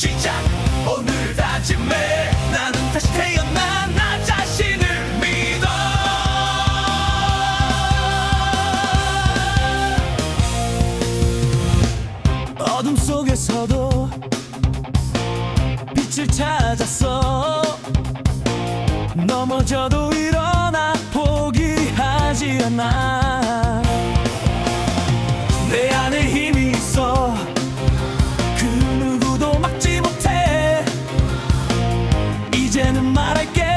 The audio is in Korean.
시작. 오늘 다짐해 나는 다시 태어나 나 자신을 믿어. 어둠 속에서도 빛을 찾았어. 넘어져도 일어 이제는 말할게.